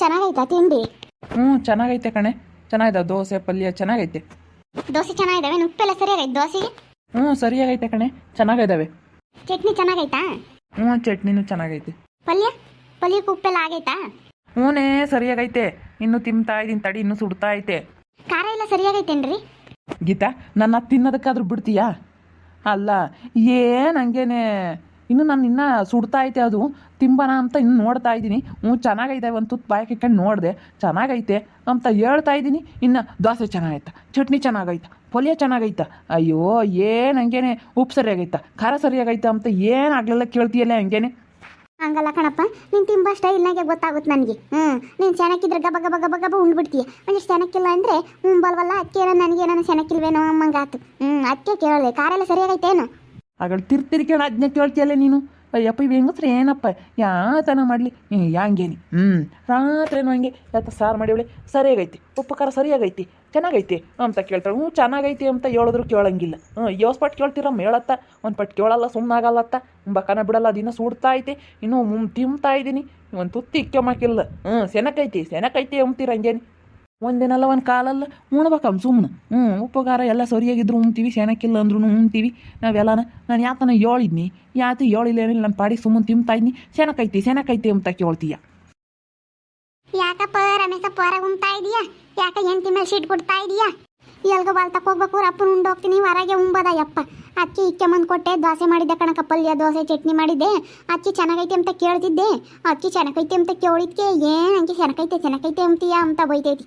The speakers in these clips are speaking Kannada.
ಚೆನ್ನಾಗೈತಾ ತಿಂಡಿ? ಹ್ಞೂ ಚೆನ್ನಾಗೈತೆ ಕಣೆ. ಚೆನ್ನಾಗಿದೆ ದೋಸೆ ಪಲ್ಯ ಚೆನ್ನಾಗೈತೆ. ದೋಸೆ ಚೆನ್ನಾಗಿದಾವೆ? ಉಪ್ಪೆಲ್ಲ ಸರಿಯಾಗೈತೆ ದೋಸೆಗೆ? ಹ್ಞೂ ಸರಿಯಾಗೈತೆ ಕಣೆ. ಚೆನ್ನಾಗಿದಾವೆ. ಚಟ್ನಿ ಚೆನ್ನಾಗೈತಾ? ಹ್ಞೂ ಚಟ್ನಿನೂ ಚೆನ್ನಾಗೈತೆ. ಪಲ್ಯ? ಪಲ್ಯಕ್ಕೆ ಉಪ್ಪೆಲ್ಲ ಆಗೈತಾ? ಹ್ಞೂನೇ ಸರಿಯಾಗೈತೆ. ಇನ್ನು ತಿಂತಾ ಇದ್ದೀನಿ ತಡಿ ಇನ್ನು ಸುಡ್ತಾ ಐತೆ. ಖಾರ ಎಲ್ಲ ಸರಿಯಾಗೈತೇನ್ರಿ? ಗೀತಾ ನನ್ನ ತಿನ್ನೋದಕ್ಕಾದ್ರೂ ಬಿಡ್ತೀಯಾ? ಅಲ್ಲ ಏನು ಹಂಗೇನೆ? ಇನ್ನು ನಾನು ಇನ್ನ ಸುಡ್ತಾ ಐತೆ ಅದು, ತಿಂಬನ ಅಂತ ಇನ್ನು ನೋಡ್ತಾ ಇದ್ದೀನಿ. ಹ್ಞೂ, ಚೆನ್ನಾಗೈತೆ ಒಂದು ತುತ್ತು ಬಾಯಕ್ಕೆ ಇಟ್ಕೊಂಡು ನೋಡಿದೆ. ಚೆನ್ನಾಗೈತೆ ಅಂತ ಹೇಳ್ತಾ ಇದ್ದೀನಿ. ಇನ್ನು ದೋಸೆ ಚೆನ್ನಾಗೈತೆ, ಚಟ್ನಿ ಚೆನ್ನಾಗೈತೆ, ಪೊಲಿಯ ಚೆನ್ನಾಗೈತೆ. ಅಯ್ಯೋ, ಏನು ಹಂಗೇನೆ, ಉಪ್ಪು ಸರಿಯಾಗೈತೆ, ಖಾರ ಸರಿಯಾಗೈತೆ ಅಂತ ಏನು ಆಗಲಿಲ್ಲ ಕೇಳ್ತೀಯಲ್ಲ ಹಂಗೇನೆ. ಹಂಗಲ್ಲ ಕಣಪ್ಪ, ನೀನು ತಿಂಬ ಸ್ಟೈಲ್ನಾಗೆ ಗೊತ್ತಾಗುತ್ತೆ ನನಗೆ. ಹ್ಞೂ, ನೀನು ಚೆನ್ನಾಗಿದ್ರೆ ಗಬ ಗಬ ಗಬ ಗಬ ಉಂಡ್ಬಿಡ್ತೀಯ. ಒಂದಿಷ್ಟು ಚೆನ್ನಾಗಿಲ್ಲ ಅಂದರೆ ಉಂಬಲ್ವಲ್ಲ ಅದಕ್ಕೆ ನನಗೆ ಏನೋ ಚೆನ್ನಾಗಿಲ್ವೇನೋ ಅಮ್ಮಂಗಾತು ಹ್ಞೂ ಅದಕ್ಕೆ ಕೇಳಿದೆ ಕಾರೆಲ್ಲ ಸರಿಯಾಗೈತೇನು ಆಗಳು ತಿರ್ತಿರ್ಕೊಂಡು ಅಜ್ಞ ಕೇಳ್ತೀಯಲ್ಲ ನೀನು? ಅಯ್ಯಪ್ಪ, ಇವ್ ಹೆಂಗಸ್ರ ಏನಪ್ಪ? ಯಾತನ ಮಾಡಲಿ? ಹಂಗೇನಿ? ಹ್ಞೂ ರಾತ್ರಿನೂ ಹಂಗೆ ಯಾತ ಸಾರು ಮಾಡಿವಳೆ, ಸರಿಯಾಗೈತಿ, ಉಪಕಾರ ಸರಿಯಾಗೈತಿ, ಚೆನ್ನಾಗೈತಿ ಅಂತ ಕೇಳ್ತಾಳೆ. ಹ್ಞೂ ಚೆನ್ನಾಗೈತಿ ಅಂತ ಹೇಳಿದ್ರು ಕೇಳಂಗಿಲ್ಲ. ಹ್ಞೂ ಯೋಸ್ ಪಟ್ಟು ಕೇಳ್ತೀರಮ್ಮ ಹೇಳತ್ತ ಒಂದು ಪಟ್ಟು ಕೇಳಲ್ಲ ಸುಮ್ಮನಾಗಲ್ಲತ್ತ ಬಕನ ಬಿಡಲ್ಲ, ಅದಿನ್ನೂ ಸುಡ್ತಾ ಐತಿ, ಇನ್ನೂ ತಿಂತಾ ಇದ್ದೀನಿ ಒಂದು ತುತ್ತಿ ಇಕ್ಕೆಮಾಕಿಲ್ಲ ಹ್ಞೂ ಸೆನಕೈತಿ ಸೆನಕೈತಿ ಅಂಬ್ತೀರ ಹಂಗೇನಿ? ಒಂದಿನಲ್ಲ, ಒಂದು ಕಾಲಲ್ಲ. ಉಣ್ಬೇಕಮ್ಮ ಸುಮ್ಮನೆ ಹ್ಞೂ ಉಪ್ಪು ಖಾರ ಎಲ್ಲ ಸರಿಯಾಗಿದ್ರು ಉಣ್ತೀವಿ, ಸೆಣಕಿಲ್ಲ ಅಂದ್ರೂ ಉಣ್ತೀವಿ. ನಾವೆಲ್ಲನ, ನಾನು ಯಾತನ ಹೇಳಿದ್ನಿ ಯಾತು ಹೇಳಿಲ್ಲ ಏನಿಲ್ಲ ನನ್ನ ಪಾಡಿ ಸುಮ್ಮನೆ ತಿಂತಾ ಇದ್ನಿ. ಸೆಣಕೈತಿ ಸೆಣಕೈತಿ ಅಂತ ಕೇಳ್ತೀಯ. ಯಾಕಪ್ಪ ರಮೇಶಪ್ಪ ಹೊರಗೆ ಉಣ್ತಾ ಇದೀಯಾ? ಯಾಕ ಹೆಂಡತಿ ಮೇಲೆ ಶೀಟ್ ಬಿಡ್ತಾ ಇದೀಯಾ? ಎಲ್ಗ ಬಾಲ್ ಹೋಗ್ಬೇಕು, ರಪ್ಪನ ಉಂಡು ಹೋಗ್ತೀನಿ, ಹೊರಗೆ ಉಂಬದ ಯಪ್ಪ. ಅಕ್ಕಿ ಇಕ್ಕೆ ಕೊಟ್ಟೆ, ದೋಸೆ ಮಾಡಿದ್ದೆ ಕಣಕ ಪಲ್ಯ, ದೋಸೆ, ಚಟ್ನಿ ಮಾಡಿದ್ದೆ. ಅಕ್ಕಿ ಚೆನ್ನಾಗೈತೆ ಅಂತ ಕೇಳ್ತಿದ್ದೆ. ಅಕ್ಕಿ ಚೆನ್ನಾಗೈತೆ ಅಂತ ಕೇಳಿದ್ಕೆ, ಏನು ಹಂಗೆ ಚೆನ್ನಾಗೈತೆ ಚೆನ್ನಾಗೈತೆ ಅಂತೀಯಾ ಅಂತ ಬೈತೈತಿ.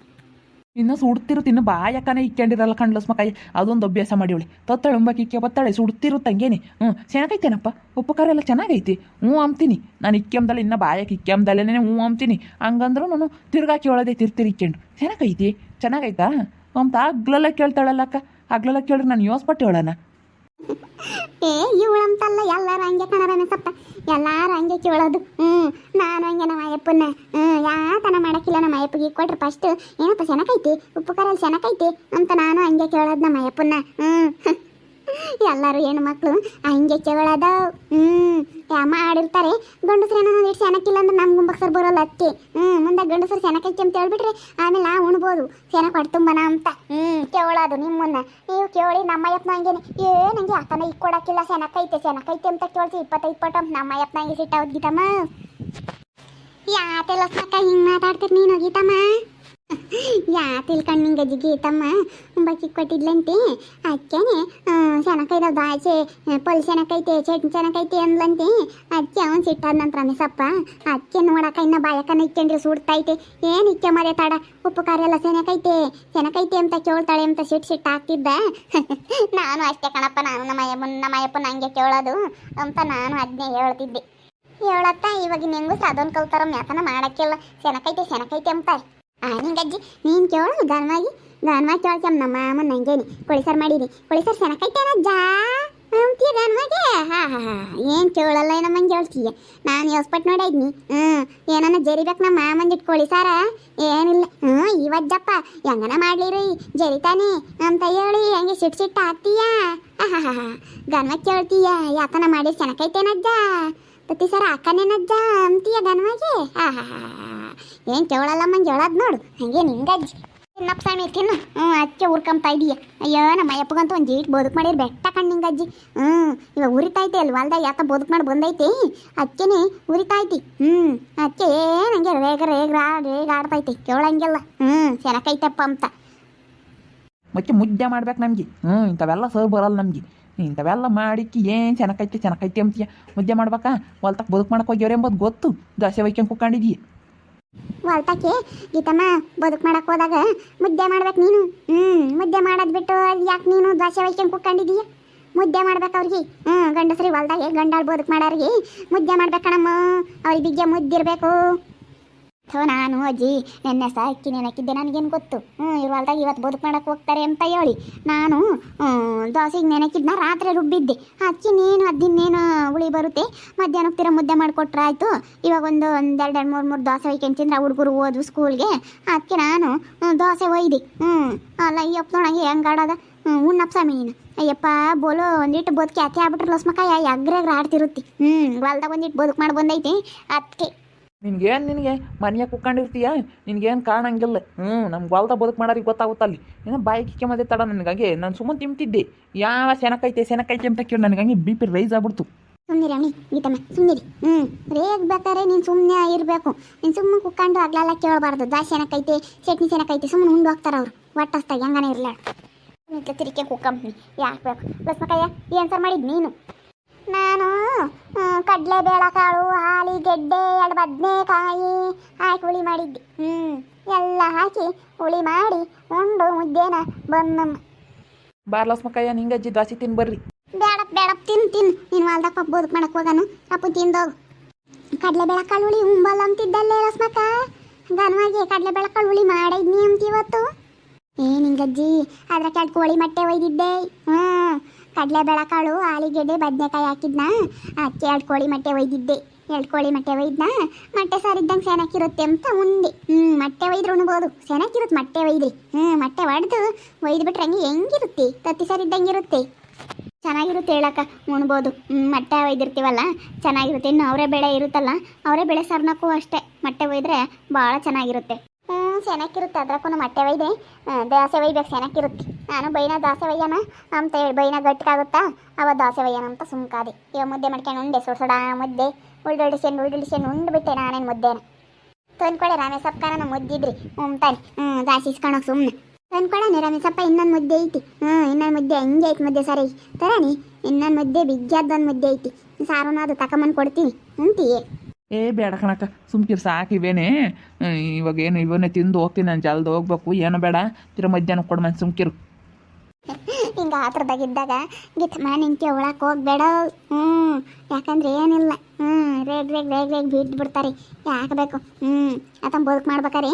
ಇನ್ನು ಸುಡ್ತಿರುತ್ತೆ ಇನ್ನು ಬಾಯಕ್ಕನೇ ಇಕ್ಕೊಂಡಿರಲ್ಲ ಕಂಡ್ಲಸ್ ಮಕಾಯಿ. ಅದೊಂದು ಅಭ್ಯಾಸ ಮಾಡಿವಳಿ. ತೊತ್ತಾಳೆ ಉಂಬಕ್ಕೆ ಇಕ್ಕೆ ಬತ್ತಾಳೆ ಸುಡ್ತಿರು ತಂಗೇನಿ. ಹ್ಞೂ ಚೆನ್ನಾಗೈತೇನಪ್ಪ? ಉಪ್ಪು ಖಾರ ಎಲ್ಲ ಚೆನ್ನಾಗೈತಿ. ಹ್ಞೂ ಅಂತೀನಿ ನಾನು ಇಕ್ಕೆಮ್ದಲ್ಲ ಇನ್ನು ಬಾಯಕ್ಕೆ ಇಕ್ಕೆಮ್ದಲ್ಲೇ ಹ್ಞೂ ಅಂತೀನಿ ಹಂಗಂದ್ರೂ ನಾನು ತಿರ್ಗಾ ಕೇಳೋದೆ ತಿರ್ತಿರಿ ಇಕ್ಕೊಂಡು ಚೆನ್ನಾಗೈತಿ? ಚೆನ್ನಾಗೈತಾ? ಅಂತ ಆಗ್ಲೆಲ್ಲ ಕೇಳ್ತಾಳಲ್ಲ ಅಕ್ಕ. ಆಗ್ಲೆಲ್ಲ ಕೇಳಿದ್ರೆ ನಾನು ಯೋಸ್ಪಟ್ಟು ಹೇಳೋಣ ಏ ಇವಳಂತಲ್ಲ ಎಲ್ಲಾರು ಹಂಗೆ ಕಣರನ ಸಪ್ಪ ಎಲ್ಲಾರು ಹಂಗೆ ಕೇಳೋದು. ಹ್ಞೂ ನಾನು ಹಂಗೆ ನಮ್ಮ ಅಯ್ಯಪ್ಪನ ಹ್ಞೂ ಯಾತನ ಮಾಡಕ್ಕಿಲ್ಲ ನಮ್ಮ ಅಯ್ಯಪ್ಪಗೆ ಕೊಟ್ರೆ ಫಸ್ಟ್ ಏನಪ್ಪ ಸೆನಕೈತಿ ಉಪ್ಪು ಕರಲ್ಲಿ ಸೆನಕೈತಿ ಅಂತ ನಾನು ಹಂಗೆ ಕೇಳೋದು ನಮ್ಮ ಅಯ್ಯಪ್ಪನ ಹ್ಞೂ ಎಲ್ಲರೂ ಹೆಣ್ಣು ಮಕ್ಕಳು ಹಂಗೆ ಕೇಳೋದು ಹ್ಞೂ ಯಾ ಆಡಿರ್ತಾರೆ. ಗಂಡಸ್ರು ಏನೋ ಇಟ್ಟು ಸೆನಕ್ಕಿಲ್ಲ ಅಂದ್ರೆ ನಮ್ಮ ಗುಂಬಕ್ಸರ್ ಬರೋಲ್ಲ ಅತ್ತೆ. ಹ್ಞೂ ಮುಂದೆ ಗಂಡಸರು ಸೆನಕೈತಿ ಅಂತ ಹೇಳ್ಬಿಟ್ರೆ ಆಮೇಲೆ ನಾ ಉಣ್ಬೋದು. ಸೆನಕ್ ಹೊಟ್ಟುಂಬನ ಅಂತ. ಹ್ಞೂ ಕೇಳೋದು ನಿಮ್ಮನ್ನ. ನೀವು ಕೇಳಿ ನಮ್ಮ ಅಯ್ಯಪ್ಪನ ಹಂಗೇನೆ. ಏ, ನಂಗೆ ಆತನ ಈಗ ಕೊಡಕ್ಕಿಲ್ಲ ಸೆನಕೈತೆ ಸೆನಕೈತೆ ಅಂತ ಕೇಳ್ತಿ ಇಪ್ಪತ್ತೈದು ಅಂತ ನಮ್ಮ ಹಂಗೆ ಸಿಟ್ಟ ಗೀತಮ್ಮ. ಯಾತೆಲ್ಲ ಹಿಂಗೆ ಮಾತಾಡ್ತೀರಿ ನೀನು ಗೀತಮ್ಮ? ಯಾ ತಿಳ್ಕೊಂಡು ನಿಂಗೆ ಅಜ್ಜಿ ಗೀತಮ್ಮ ಬಕ್ಕಿ ಕೊಟ್ಟಿದ್ಲಂತೆ ಅದಕ್ಕೇನೆ ಚೆನ್ನಾಗೈತೆ ದಾಚೆ ಪೊಲ್ ಚೆನ್ನಕೈತೆ ಚಟ್ನಿ ಚೆನ್ನಕೈತೆ ಅಂದ್ಲಂತೆ. ಅದಕ್ಕೆ ಅವ್ನು ಸಿಟ್ಟಾದ ನಂತರ ಸಪ್ಪ ಅದಕ್ಕೆ ನೋಡಕ್ಕ ಇನ್ನ ಬಾಯಕನ ಇಕ್ಕೊಂಡ್ರೆ ಸುಡ್ತೈತೆ. ಏನು ಇಕ್ಕೆ ಮರೆ ತಾಡ ಉಪ್ಪು ಖಾರ ಎಲ್ಲ ಸೆನಕೈತೆ ಸೆನಕೈತೆ ಅಂತ ಕೇಳ್ತಾಳೆ ಅಂತ ಸಿಟ್ಟು ಸಿಟ್ಟು ಹಾಕ್ತಿದ್ದ. ನಾನು ಅಷ್ಟೇ ಕಣಪ್ಪ, ನಾನು ನಮ್ಮ ನಮ್ಮ ಅಯ್ಯಪ್ಪನ ಹಂಗೆ ಕೇಳೋದು ಅಂತ ನಾನು ಅದನ್ನೇ ಹೇಳ್ತಿದ್ದೆ. ಹೇಳತ್ತ ಇವಾಗ ಹೆಂಗಸ್ರು ಸಾಧೋನ್ ಕಲ್ತಾರ ಮ್ಯಾಕನ ಮಾಡಕ್ಕಿಲ್ಲ. ಸೆನಕೈತೆ ಸೆನಕೈತೆ ಅಂತಾರೆ. ನಿಂಗಜ್ಜಿ ನೀನು ಕೇಳು ಗಾನವಾಗಿ ಗಾನವಾಗಿ ಕೇಳ್ತಮ್ಮ ನಮ್ಮ ಅಮ್ಮ ನಂಗೇನಿ. ಕೊಳಿಸರ್ ಮಾಡೀನಿ. ಕೊಳಿಸರ್ ಸೆನಕೈತೇನ ಜಾ ಅಂತೀಯ ಗಾನವಾಗೆ ಹಾ ಹಾ ಹಾ ಏನು ಕೇಳಲ್ಲ ಏನಮ್ಮಂಗೆ ಕೇಳ್ತೀಯ ನಾನು ಹೊಸ್ಪಟ್ ನೋಡಿದ್ನಿ ಹ್ಞೂ ಏನನ್ನ ಜರಿಬೇಕು ನಮ್ಮ ಮಾಮಂದಿಟ್ಟು ಕೊಳಿಸಾರ ಏನಿಲ್ಲ. ಹ್ಞೂ ಇವಜ್ಜಪ್ಪ, ಹೆಂಗನ ಮಾಡ್ಲಿರಿ ಜರಿತಾನೆ. ಅಂತ ಹೇಳಿ, ಹೆಂಗೆ ಸಿಟ್ಟು ಸಿಟ್ಟು ಆಗ್ತೀಯಾ? ಹಾ ಹಾ ಹಾ ಗಾನವಾಗಿ ಕೇಳ್ತೀಯ ಯಾಕನ ಮಾಡಿ ಸೆನಕೈತೇನಜ್ಜ ಪ್ರತಿ ಸರ ಅಕ್ಕನೇನಜ್ಜ ಅಂತೀಯ ಆಹಾ ಏನು ಕೇಳಲ್ಲ ಮಂಗೆ ಹೇಳೋದು ನೋಡು. ಹಂಗೆ ನಿಂಗಜ್ಜಿ ತಿನ್ನಪ್ಪ ಸಣ್ಣ ತಿನ್ನು. ಹ್ಞೂ, ಅಚ್ಚೆ ಉರ್ಕೊಂತ ಇದೀಯ. ಅಯ್ಯೋ, ನಮ್ಮ ಅಯ್ಯಪ್ಪಗಂತೂ ಒಂದು ಜೀಟ್ ಬದುಕು ಮಾಡಿರ ಬೆಟ್ಟ ಕಣ್ಣು ನಿಂಗಜ್ಜಿ ಹ್ಞೂ, ಇವಾಗ ಉರಿತೈತೆ ಅಲ್ಲಿ ಹೊಲ್ದಾಗ ಯಾಕ ಬದುಕು ಮಾಡಿ ಬಂದೈತಿ? ಅಚ್ಚೆನೆ ಉರಿತೈತಿ ಹ್ಞೂ ಏನ್ ಏನಂಗೆ ರೇಗ ರೇಗ ರೇಗ ಆಡ್ತೈತಿ. ಕೇಳಂಗಿಲ್ಲ ಹ್ಞೂ ಸೆನಕೈತಪ್ಪ ಅಂತ. ಮತ್ತೆ ಮುದ್ದೆ ಮಾಡ್ಬೇಕು ನಮಗೆ. ಹ್ಞೂ, ಇಂಥವೆಲ್ಲ ಸರ್ ಬರಲ್ಲ ನಮಗೆ. ಇಂಥವೆಲ್ಲ ಮಾಡಿಕ್ಕಿ ಏನು ಚೆನ್ನಾಗೈತೆ ಚೆನ್ನಾಗೈತೆ ಅಂತೀಯ? ಮುದ್ದೆ ಮಾಡ್ಬೇಕಾ? ಹೊಲ್ತಕ್ಕೆ ಬದುಕು ಮಾಡಕ್ಕೆ ಹೋಗ್ಯವ್ರೆ ಎಂಬುದು ಗೊತ್ತು. ದೋಸೆ ಒಯ್ಕೊಂಡು ಕುಕ್ಕೊಂಡಿದ್ದೀಯ ಹೊಲ್ತಕ್ಕೆ ಗೀತಮ್ಮ, ಬದುಕು ಮಾಡಕ್ ಹೋದಾಗ ಮುದ್ದೆ ಮಾಡ್ಬೇಕು ನೀನು. ಹ್ಞೂ ಮುದ್ದೆ ಮಾಡೋದು ಬಿಟ್ಟು ಯಾಕೆ ನೀನು ದೋಸೆ ಒಯ್ಕೊಂಡು ಕುಕ್ಕೊಂಡಿದೀಯ ಮುದ್ದೆ ಮಾಡ್ಬೇಕು ಅವ್ರಿಗೆ. ಹ್ಞೂ ಗಂಡಸ್ರಿ ಹೊಲ್ದಾಗೆ ಗಂಡಾಳು ಬದುಕು ಮಾಡೋರಿಗೆ ಮುದ್ದೆ ಮಾಡ್ಬೇಕಣಮ್ಮ ಅವ್ರಿಗೆ ಬಿಗ್ಗೆ ಮುದ್ದಿರ್ಬೇಕು. ಥೋ ನಾನು ಅಜ್ಜಿ, ನೆನ್ನೆ ಸಾಕಿ ನೆನಕಿದ್ದೆ, ನನಗೇನು ಗೊತ್ತು? ಹ್ಞೂ ಹೊಲ್ದಾಗ ಇವತ್ತು ಬದುಕು ಮಾಡಕ್ಕೆ ಹೋಗ್ತಾರೆ ಅಂತ ಹೇಳಿ. ನಾನು ದೋಸೆಗೆ ನೆನಕಿದ್ನ ರಾತ್ರಿ ರುಬ್ಬಿದ್ದೆ. ಅಕ್ಕಿ ನೀನು ಅದಿನ್ನೇನು ಹುಳಿ ಬರುತ್ತೆ? ಮಧ್ಯಾಹ್ನಕ್ಕೆ ತಿರ ಮುದ್ದೆ ಮಾಡಿಕೊಟ್ರೆ ಆಯಿತು? ಇವಾಗ ಒಂದು ಒಂದು ಎರಡು, ಮೂರು ಮೂರು ದೋಸೆ ಒಯ್ಕೊಂಡು ತಿಂದ್ರೆ ಹುಡುಗರು ಓದು ಸ್ಕೂಲ್ಗೆ. ಅದಕ್ಕೆ ನಾನು ದೋಸೆ ಒಯ್ದೆ. ಹ್ಞೂ ಅಲ್ಲ, ಅಯ್ಯಪ್ಪ ನೋಡಂಗೆ ಹೆಂಗೆ ಆಡೋದ? ಹ್ಞೂ ಉಣ್ಣಪ್ಪ ಮೀನು ಅಯ್ಯಪ್ಪ, ಬೋಲು ಒಂದಿಟ್ಟು ಬದುಕಿ ಅತಿ ಆಗ್ಬಿಟ್ರೆ ಲಸ್ಮಕಾಯಿ ಅಗ್ರಗ್ರ ಆಡ್ತಿರುತ್ತೆ. ಹ್ಞೂ ಹೊಲ್ದಾಗ ಒಂದಿಟ್ಟು ಬದುಕು ಮಾಡಿ ಬಂದೈತಿ. ಅದಕ್ಕೆ ನಿನ್ಗೇನು ನಿನಗೆ? ಮನೆಯಾಗ ಕುತ್ಕೊಂಡಿರ್ತೀಯ? ನಿನ್ಗೇನು ಕಾಣಂಗಿಲ್ಲ. ಹ್ಞೂ ನಮ್ಮ ಹೊಲ್ದ ಬದುಕು ಮಾಡೋರಿಗೆ ಗೊತ್ತಾಗುತ್ತೆ ಅಲ್ಲಿ. ಏನೋ ಬಾಯಿ ಮದೆ ತಡ ನನಗಾಗೆ. ನಾನು ಸುಮ್ಮನೆ ತಿಂತಿದ್ದೆ ಯಾವ ಸೆನಕೈತೆ ಸೆನಕೈತೆ ಅಂತ ಕೇಳಿ ನನಗಂಗೆ ಬಿ ಪಿ ರೈಸ್ ಆಗ್ಬಿಡ್ತು. ಸುಮ್ಮನೆ ಅವನಿ ಗೀತಮ್ಮ ಸುಮ್ಮನಿರಿ ಹ್ಞೂ ರೇಗ್ ಬೇಕಾದ್ರೆ ನೀನು ಸುಮ್ಮನೆ ಇರಬೇಕು. ನೀನು ಸುಮ್ಮನೆ ಕುಕ್ಕಂಡು ಆಗ್ಲೆಲ್ಲ ಕೇಳಬಾರ್ದು. ದಾಸಿ ಏನಕ್ಕೈತೆ ಚಟ್ನಿ ಏನಕ್ಕೈತೆ ಸುಮ್ಮನೆ ಉಂಡು ಹೋಗ್ತಾರೆ ಅವರು. ಒಟ್ಟಸ್ತಾಗ ಹೆಂಗಾನೆ ಇರಲ್ಲ ನಿಂತ ತಿರಿಕೆ ಕುಕ್ಕಂಪ್ನಿ ಯಾಕೆ ಬೇಕು? ಲಕ್ಷ್ಮಕ್ಕಯ್ಯ ಏನು ಸರ್ ನೀನು? ನಾನು ಕಡಲೆ ಬೇಳೆಕಾಳು ಆಲಿಗೆಡ್ಡೆ ಎರಡು ಬದನೆಕಾಯಿ ಹಾಕಿ ಹುಳಿ ಮಾಡಿದ್ದೆ. ಹ್ಞೂ ಎಲ್ಲ ಹಾಕಿ ಹುಳಿ ಮಾಡಿ ಉಂಡು ಮುದ್ದೆನ ಬಂದಮ್ಮ ಬಾರ್ಲಸ್ ಮಕ್ಕಯ್ಯ ನಿಂಗೆ ಅಜ್ಜಿ ದಾಸಿ ತಿನ್ ಬರ್ರಿ. ಬೇಡಪ್ಪ ಬೇಡಪ್ಪ ತಿನ್ ತಿನ್. ನೀನು ಪಪ್ಪ ಬದುಕು ಮಾಡಕ್ಕೆ ಹೋಗನು. ಅಪ್ಪು ತಿಂದೋಗು. ಕಡಲೆ ಬೆಳಕಾಳು ಹುಳಿ ಉಂಬಲ್ಲ ಅಂತಿದ್ದಲ್ಲೇ ರಸ್ಮಕ್ಕ ಘನವಾಗಿ ಕಡಲೆ ಬೆಳಕಾಳು ಹುಳಿ ಮಾಡಿದ್ನಿ ಅಂತ ಇವತ್ತು. ಏ ನಿಂಗಜ್ಜಿ ಅದ್ರ ಕೆಟ್ಟ ಕೋಳಿ ಮೊಟ್ಟೆ ಒಯ್ದಿದ್ದೆ. ಹ್ಞೂ ಕಡಲೆ ಬೆಳಕಾಳು, ಆಲಿಗೆಡ್ಡೆ, ಬದನೆಕಾಯಿ ಹಾಕಿದ್ನ? ಅದಕ್ಕೆ ಎರಡು ಕೋಳಿ ಮೊಟ್ಟೆ ಒಯ್ದಿದ್ದೆ. ಎರಡು ಕೋಳಿ ಮೊಟ್ಟೆ ಒಯ್ದ್ನ? ಮೊಟ್ಟೆ ಸಾರಿದ್ದಂಗೆ ಸೆನಕ್ಕಿರುತ್ತೆ ಅಂತ ಮುಂದೆ ಹ್ಞೂ ಮೊಟ್ಟೆ ಒಯ್ದ್ರೆ ಉಣ್ಬೋದು. ಸೆನಕ್ಕಿರುತ್ತೆ ಮೊಟ್ಟೆ ಒಯ್ದ್ರಿ. ಹ್ಞೂ ಮೊಟ್ಟೆ ಒಡೆದು ಒಯ್ದುಬಿಟ್ರೆ ಹಂಗೆ ಹೆಂಗಿರುತ್ತೆ? ತತ್ತಿ ಸಾರಿದ್ದಂಗೆ ಇರುತ್ತೆ. ಚೆನ್ನಾಗಿರುತ್ತೆ ಹೇಳಕ್ಕ, ಉಣ್ಬೋದು. ಮೊಟ್ಟೆ ಒಯ್ದಿರ್ತೀವಲ್ಲ, ಚೆನ್ನಾಗಿರುತ್ತೆ. ಇನ್ನು ಅವರೇ ಬೆಳೆ ಇರುತ್ತಲ್ಲ, ಅವರೇ ಬೆಳೆ ಸಾರ್ನಕ್ಕೂ ಅಷ್ಟೇ. ಮೊಟ್ಟೆ ಒಯ್ದ್ರೆ ಭಾಳ ಚೆನ್ನಾಗಿರುತ್ತೆ. ಚೆನ್ನಾಗಿರುತ್ತೆ ಅದ್ರಕ್ಕೂ ಮೊಟ್ಟೆ ಒಯ್ದೆ. ದಾಸೆ ಒಯ್ಬೇಕು ಚೆನ್ನಾಗಿರುತ್ತೆ ನಾನು ಬೈನ ದಾಸೆ ಒಯ್ಯೋಣ ಅಂತ ಹೇಳಿ, ಬೈನ ಗಟ್ಟಿಗಾಗುತ್ತಾ ಅವ ದಾಸೆ ಒಯ್ಯನ ಅಂತ ಸುಮ್ಕಾದೆ. ಇವಾಗ ಮುದ್ದೆ ಮಾಡ್ಕೊಂಡು ಉಂಡೆ, ಸುಡ್ ಸುಡ ಮುದ್ದೆ. ಉಳ್ಳಿಡಿಸ್ಕೊಂಡು ಉಳ್ಳಿಡಿಸ್ಕೊಂಡು ಉಂಡ್ಬಿಟ್ಟೆ ನಾನೇನು ಮುದ್ದೆನ. ತಂದ್ಕೊಳೆ ರಾಮೇಶಪ್ಪ ನಾನು ಮುದ್ದಿದ್ರಿ ಉಮ್ತಾನೆ ಹ್ಞೂ ದಾಸಿ ಇಸ್ಕೊಳಕ್ಕೆ ಸುಮ್ಮನೆ ತಂದ್ಕೊಳನೆ ರಾಮೇಶಪ್ಪ ಇನ್ನೊಂದು ಮುದ್ದೆ ಐತಿ. ಹ್ಞೂ ಇನ್ನೊಂದು ಮುದ್ದೆ ಹಿಂಗೆ ಐತಿ ಮುದ್ದೆ ಸರಿ. ತರಾನಿ ಇನ್ನೊಂದು ಮುದ್ದೆ ಬಿಗ್ಗ್ಯಾದ್ದೊಂದು ಮುದ್ದೆ ಐತಿ. ಸಾರುನ ಅದು ತಕೊಂಬಂದು ಕೊಡ್ತೀನಿ ಉಂಟಿಯೇ ಏ, ಬೇಡ ಕಣಕ್ಕ, ಸುಮ್ಕಿರ್, ಸಾಕು ಇವಾಗ ಏನು ಇವನ್ನೇ ತಿಂದು ಹೋಗ್ತೀನಿ, ನಾನು ಜಲ್ದಿ ಹೋಗ್ಬೇಕು. ಏನು ಬೇಡ. ತಿರ ಮಧ್ಯಾಹ್ನ ಕೊಡು ಸುಮ್ಕಿರು. ಹಿಂಗೆ ಆತ್ರದಾಗಿದ್ದಾಗ ಗಿತ್ತಮ್ಮ ನಿಂತಿ ಒಳಕ್ಕೆ ಹೋಗ್ಬೇಡ. ಹ್ಞೂ ಯಾಕಂದ್ರೆ ಏನಿಲ್ಲ. ಹ್ಞೂ ರೇಗ್ ರೇಗ್ ರೇಗ್ ರೇಗ್ ಬಿದ್ದು ಬಿಡ್ತಾರೆ. ಯಾಕೆ ಬೇಕು? ಹ್ಞೂ ಆತ ಬದುಕು ಮಾಡ್ಬೇಕಾರೆ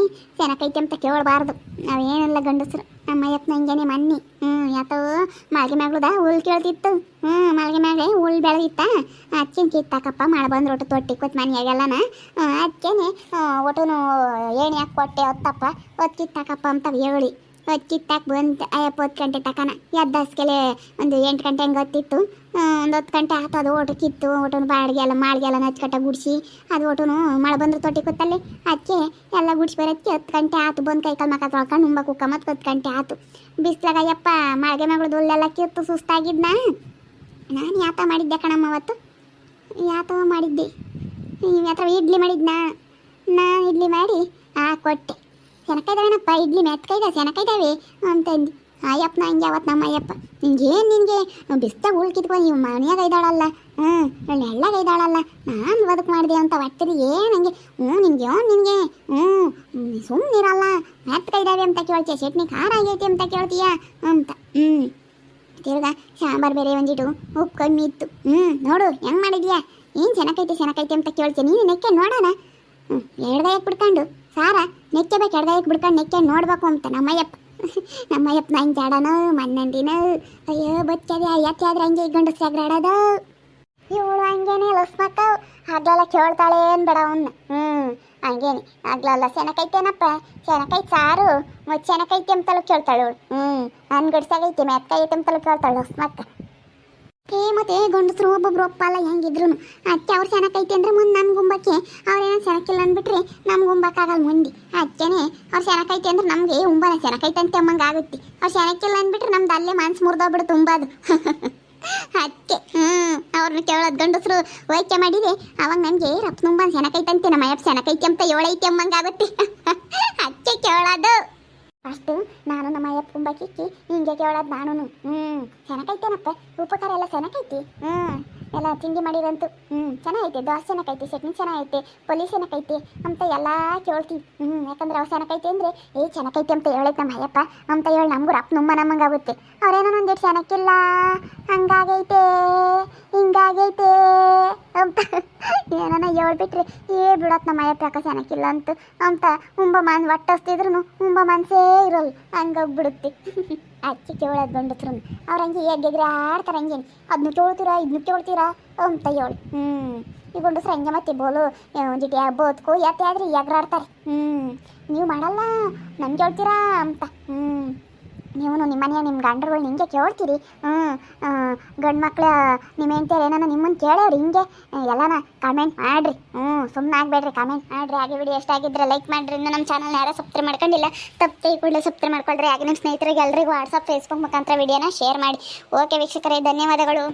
ಅಂತ ಅಂತ ಕೇಳಬಾರ್ದು. ನಾವೇನಿಲ್ಲ ಗಂಡಸರು, ನಮ್ಮ ಅಯ್ಯಪ್ಪನ ಹಿಂಗೇನೆ ಮನ್ನಿ. ಹ್ಞೂ ಯಾತವು ಮಾಲ್ಗೆ ಮ್ಯಾಗ್ಲದ ಹುಲ್ ಕೇಳ್ತಿತ್ತು. ಹ್ಞೂ ಮಾಲ್ಗೆ ಮ್ಯಾಗೆ ಹುಲ್ ಬೆಳೆದಿತ್ತ. ಅಚ್ಚಿನ ಕಿತ್ತಾಕಪ್ಪ ಮಾಡಿ ಬಂದ್ರೆ ಒಟ್ಟು ತೊಟ್ಟಿ ಕೂತ್ ಮನೆಯಾಗೆಲ್ಲನ. ಅಚ್ಚೇನೆ ಒಟ್ಟು ಏಣಿ ಹಾಕಿ ಕೊಟ್ಟೆ ಹೊತ್ತಪ್ಪ ಹೊತ್ತು ಕಿತ್ತಾಕಪ್ಪ ಅಂತ ಹೇಳಿ. ಕಿತ್ತಾಕ್ ಬಂತು ಅಯ್ಯಪ್ಪ ಹತ್ತು ಗಂಟೆ ತಕನ ಎದ್ದಸ್ಕೆಲೆ ಒಂದು ಎಂಟು ಗಂಟೆ ಹಂಗೆ ಹೊತ್ತಿತ್ತು. ಒಂದು ಹತ್ತು ಗಂಟೆ ಆಯ್ತು ಅದು ಓಟು ಕಿತ್ತು, ಓಟುನು ಬಾಡಿಗೆ ಎಲ್ಲ ಮಾಡಿಗೆ ಎಲ್ಲ ನಚ್ಕಟ್ಟ ಗುಡಿಸಿ, ಅದು ಓಟನು ಮಳೆ ಬಂದ್ರೆ ತೊಟ್ಟಿ ಕೂತಲ್ಲಿ. ಅದಕ್ಕೆ ಎಲ್ಲ ಗುಡಿಸಿ ಬರೋದಕ್ಕೆ ಹತ್ತು ಗಂಟೆ ಆಯ್ತು ಬಂದು ಕೈ ಕಾಲು ಮಕ್ಕ ತೊಳ್ಕೊಂಡು ಉಂಬ ಕುಕ್ಕ ಮತ್ತು ಹತ್ತು ಗಂಟೆ ಆಯ್ತು ಬಿಸ್ಲಾಗ ಅಯ್ಯಪ್ಪ, ಮಾಳಿಗೆ ಮಗಳು ಹುಲ್ಲೆಲ್ಲ ಕಿತ್ತು ಸುಸ್ತಾಗಿದ್ನ. ನಾನು ಯಾತ ಮಾಡಿದ್ದೆ ಕಣಮ್ಮ ಅವತ್ತು. ಯಾತ ಮಾಡಿದ್ದೆ. ಯಾತ್ರ ಇಡ್ಲಿ ಮಾಡಿದ್ನಾ? ನಾನು ಇಡ್ಲಿ ಮಾಡಿ, ಆ, ಕೊಟ್ಟೆ. ಸೆನಕೈದವೇನಪ್ಪ ಇಡ್ಲಿ ಮೆತ್ಕೈದ ಸೆನಕೈದಾವೆ ಅಂತಂದು. ಅಯ್ಯಪ್ಪನ ಹಂಗೆ ಅವತ್ತು ನಮ್ಮ ಅಯ್ಯಪ್ಪ. ಏನು ನಿನಗೆ ಬಿಸ್ತಾಗ ಉಳ್ಕಿದ್ಕೊ ನೀವು ಮನೆಯಾಗ ಐದಾಳಲ್ಲ. ಹ್ಞೂ ಎಳ್ಳಾಗ ಐದಾಳಲ್ಲ. ನಾನು ಬದುಕು ಮಾಡಿದೆ ಅಂತ ಒಟ್ಟಿರಿ ಏನು ಹಂಗೆ? ಹ್ಞೂ ನಿನ್ಗೆ ಏನು ನಿನಗೆ ಹ್ಞೂ ಸುಮ್ಮನಿರಲ್ಲ ಮೆತ್ಕೈದಾವೆ ಅಂತ ಕೇಳ್ತೀಯ, ಚಟ್ನಿ ಖಾರ ಆಗೈತಿ ಅಂತ ಕೇಳ್ತೀಯ ಅಂತ. ಹ್ಞೂ ತಿರ್ಗಾ, ಸಾಂಬಾರು ಬೇರೆ ಒಂದಿಟ್ಟು ಉಪ್ಪು ಕಮ್ಮಿ ಇತ್ತು. ಹ್ಞೂ ನೋಡು, ಹೆಂಗೆ ಮಾಡಿದ್ಯಾ? ಏನು ಚೆನ್ನಾಗೈತೆ ಚೆನ್ನಾಗೈತೆ ಅಂತ ಕೇಳ್ತೀಯ? ನೀನು ನೆಕ್ಕೆ ನೋಡೋಣ. ಹ್ಞೂ ಎಡ್ಗೈಕ್ ಬಿಡ್ಕೊಂಡು ಸಾರ, ನೆಕ್ಕೆ ಬೇಕು ಎಡ್ಗೈಕ್ ಬಿಡ್ಕೊಂಡು ನೆಕ್ಕೆ ನೋಡ್ಬೇಕು ಅಂತ ನಮ್ಮಯ್ಯಪ್ಪ. ನಮ್ಮಯ್ಯಪ್ಪ ನಂಗೆ ಜಾಡನೋ ಮಣ್ಣಂದಿನೋ ಅಯ್ಯೋ ಬದುಕದೆ ಅಯ್ಯತ್ತೆ ಆದ್ರೆ ಹಂಗೆ ಗಂಡು ಸಗ್ರಾಡೋದು ಇವಳು ಹಂಗೇನೆ ಲಸ್ಮಕ್ಕ ಹಗ್ಲೆಲ್ಲ ಕೇಳ್ತಾಳೆ ಏನ್ ಬೇಡ ಅವನ್ನ ಹ್ಞೂ ಹಂಗೇನೆ. ಆಗ್ಲಲ್ಲ ಸೆನಕೈತೇನಪ್ಪ ಸೆನಕೈತೆ ಸಾರು. ಮತ್ತು ಸೆನಕೈತೆ ಅಂತಲೂ ಕೇಳ್ತಾಳೆ ಅವಳು ಹ್ಞೂ ಅನ್ಗಡ್ಸಾಗೈತೆ ಮೆತ್ತೈತೆ ಅಂತಲೂ ಕೇಳ್ತಾಳೆ ಲಸ್ಮಕ್ಕ ಏ, ಮತ್ತೆ ಗಂಡಸರು ಒಬ್ಬೊಬ್ರು ಒಪ್ಪಲ್ಲ ಹೆಂಗಿದ್ರು ಅತ್ತೆ ಅವ್ರು ಸೆನಕೈತಿ ಅಂದ್ರೆ ಮುಂದೆ ನಮ್ಮ ಗುಂಬಕ್ಕೆ ಅವ್ರೇನೋ ಸೆನಕಿಲ್ಲ ಅಂದ್ಬಿಟ್ರೆ ನಮ್ಮ ಗುಂಬಕ್ಕಾಗಲ್ಲ ಮುಂದೆ. ಅದಕ್ಕೇನೆ ಅವ್ರು ಸೆನಕೈತಿ ಅಂದ್ರೆ ನಮಗೆ ಉಂಬನ ಸೆನಕೈತೆ ಅಂತ ಅಮ್ಮಂಗೆ ಆಗುತ್ತೆ. ಅವ್ರು ಸೆನಕಿಲ್ಲ ಅಂದ್ಬಿಟ್ರೆ ನಮ್ದು ಅಲ್ಲೇ ಮನ್ಸು ಮುರಿದೋಗ್ಬಿಡು ತುಂಬಾದು ಅದಕ್ಕೆ ಹ್ಞೂ ಅವ್ರನ್ನ ಕೇಳೋದು ಗಂಡಸರು ವೈಕ್ಯ ಮಾಡಿದೆ. ಅವಾಗ ನನಗೆ ರಪ್ಪ ತುಂಬ ಸೆನಕೈತಂತೆ ನಮ್ಮ ಅಯ್ಯಪ್ಪ ಸೆನಕೈತೆ ಅಂತ ಏಳೈತೆ ಅಮ್ಮಂಗೆ ಆಗುತ್ತೆ. ಅದಕ್ಕೆ ಕೇಳೋದು. ಅಷ್ಟು ನಾನು ನಮ್ಮ ಅಯ್ಯಪ್ಪ ಕುಂಬಕ್ಕಿಕ್ಕಿ ಹಿಂಗೆ ಕೇಳೋದು ನಾನು ಹ್ಞೂ ಸೆನಕೈತೇನಪ್ಪ ಉಪಕಾರ ಎಲ್ಲ ಸೆನಕೈತಿ ಹ್ಞೂ ಎಲ್ಲ ತಿಂಡಿ ಮಾಡಿರಂತು ಹ್ಞೂ ಚೆನ್ನಾಗೈತೆ. ದೋಸೆ ಏನಕ್ಕೈತೆ ಚಟ್ನಿ ಚೆನ್ನಾಗೈತೆ, ಪೊಲೀಸ್ ಏನಕ್ಕೈತೆ ಅಂತ ಎಲ್ಲ ಕೇಳ್ತೀವಿ. ಹ್ಞೂ ಯಾಕಂದ್ರೆ ಅವು ಏನಕ್ಕೈತೆ ಅಂದರೆ, ಏ, ಚೆನ್ನಾಗೈತೆ ಅಂತ ಹೇಳೈತೆ ನಮ್ಮ ಅಯ್ಯಪ್ಪ ಅಂತ ಹೇಳಿ ನಮಗೂ ರಪ್ಪ ನಮ್ಮ ನಮ್ಮಂಗೆ ಆಗುತ್ತೆ ಅವ್ರೇನೋ ಒಂದಿಟ್ಟು ಚೆನ್ನಾಗಿಲ್ಲ, ಹಂಗಾಗೈತೆ, ಹಿಂಗಾಗೈತೆ ಅಂತ ಏನಾನ ಹೇಳ್ಬಿಟ್ರಿ, ಏ ಬಿಡತ್ ನಮ್ಮ ಅಯ್ಯಪ್ಪ ಯಾಕೆ ಚೆನ್ನಾಗಿಲ್ಲ ಅಂತ ಅಂತ ಉಂಬ ಮನ್ ಒಟ್ಟಸ್ತಿದ್ರು ಉಂಬ ಮನ್ಸೇ ಇರೋಲ್ಲ. ಹಂಗೋಗ್ಬಿಡುತ್ತೆ ಅಚ್ಚಿ ಕೇಳೋದು ಗಂಡಸ್ರು ಅವ್ರು ಹಂಗೆ ಎಗ್ಗೆಗ್ರೆ ಆಡ್ತಾರೆ ಹಂಗೇನು ಅದನ್ನು ಕೇಳ್ತೀರಾ ಇದನ್ನು ಕೇಳ್ತೀರಾ ಅಂತ ಹೇಳಿ. ಹ್ಞೂ ಈ ಗಂಡಸ್ರು ಹಂಗೆ ಮತ್ತೆ ಬೋಲು ಒಂದಿಟ್ಟು ಬೋತ್ಕು ಯಾತೆ ಆದ್ರೆ ಎಗ್ರಾಡ್ತಾರೆ. ಹ್ಞೂ ನೀವು ಮಾಡಲ್ಲ ನಮ್ಗೆ ಹೇಳ್ತೀರಾ ಅಂತ. ಹ್ಞೂ ನೀವು ನಿಮ್ಮ ಮನೆಯ ನಿಮ್ಮ ಗಂಡರುಗಳು ಹಿಂಗೆ ಕೇಳ್ತೀರಿ? ಹ್ಞೂ ಗಂಡು ಮಕ್ಕಳು ನಿಮ್ಮ ಹೆಂಡ್ತಿಯರು ಏನನ್ನ ನಿಮ್ಮನ್ನು ಕೇಳೋರು ಹಿಂಗೆ? ಎಲ್ಲನ ಕಮೆಂಟ್ ಮಾಡ್ರಿ. ಹ್ಞೂ ಸುಮ್ಮನೆ ಆಗಬೇಡ್ರಿ ಕಮೆಂಟ್ ಮಾಡ್ರಿ. ಹಾಗೆ ವಿಡಿಯೋ ಎಷ್ಟಾಗಿದ್ರೆ ಲೈಕ್ ಮಾಡ್ರಿ. ಇನ್ನು ನಮ್ಮ ಚಾನಲ್ ಯಾರೋ ಸಬ್ಸ್ಕ್ರೈಬ್ ಮಾಡ್ಕೊಂಡಿಲ್ಲ, ತಪ್ಪೇ ಕೂಡಲೇ ಸಬ್ಸ್ಕ್ರೈಬ್ ಮಾಡ್ಕೊಳ್ರಿ. ಹಾಗೆ ನಿಮ್ಮ ಸ್ನೇಹಿತರಿಗೆ ಎಲ್ಲರಿಗೂ ವಾಟ್ಸಪ್ ಫೇಸ್ಬುಕ್ ಮುಖಾಂತರ ವಿಡಿಯೋನ ಶೇರ್ ಮಾಡಿ. ಓಕೆ ವೀಕ್ಷಕರೇ, ಧನ್ಯವಾದಗಳು.